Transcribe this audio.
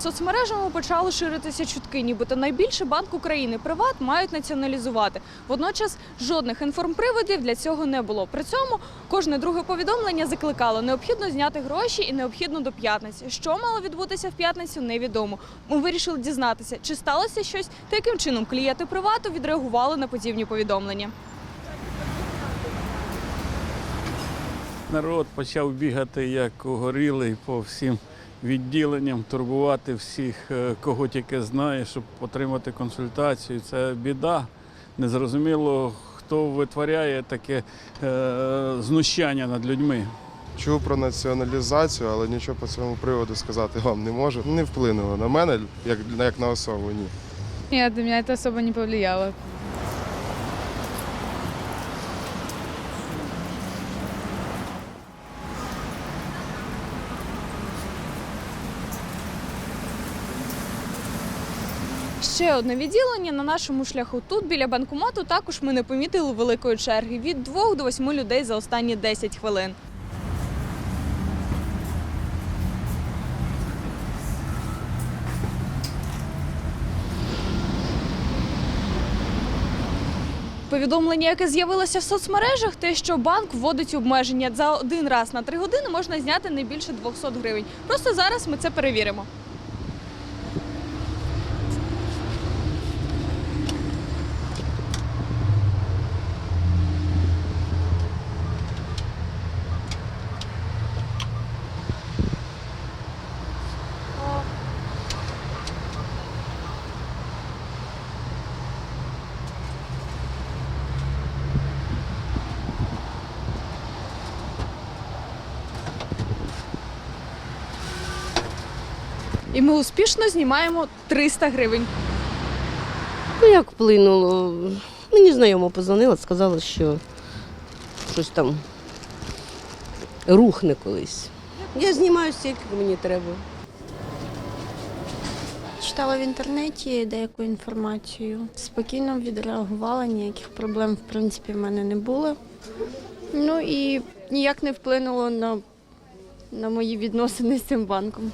Соцмережами почали ширитися чутки, нібито найбільший банк України Приват мають націоналізувати. Водночас жодних інформприводів для цього не було. При цьому кожне друге повідомлення закликало необхідно зняти гроші і необхідно до п'ятниці. Що мало відбутися в п'ятницю, невідомо. Ми вирішили дізнатися, чи сталося щось та яким чином клієнти привату відреагували на подібні повідомлення. Народ почав бігати як угорілий по всім відділенням, турбувати всіх, е, кого тільки знає, щоб отримати консультацію. Це біда. Незрозуміло, хто витворяє таке е, знущання над людьми. Чув про націоналізацію, але нічого по цьому приводу сказати вам не можу. Не вплинуло на мене, як, як на особу, ні. Нет, на меня это особо не повлияло. Ще одне відділення на нашому шляху. Тут біля банкомату також ми не помітили великої черги від 2 до 8 людей за останні 10 хвилин. Повідомлення, яке з'явилося в соцмережах, те, що банк вводить обмеження за один раз на три години можна зняти не більше 200 гривень. Просто зараз ми це перевіримо. І ми успішно знімаємо 300 гривень. Ну як вплинуло? Мені знайома позвонила, сказала, що щось там рухне колись. Я знімаю стільки мені треба. Читала в інтернеті деяку інформацію. Спокійно відреагувала, ніяких проблем в принципі в мене не було. Ну і ніяк не вплинуло на, на мої відносини з цим банком.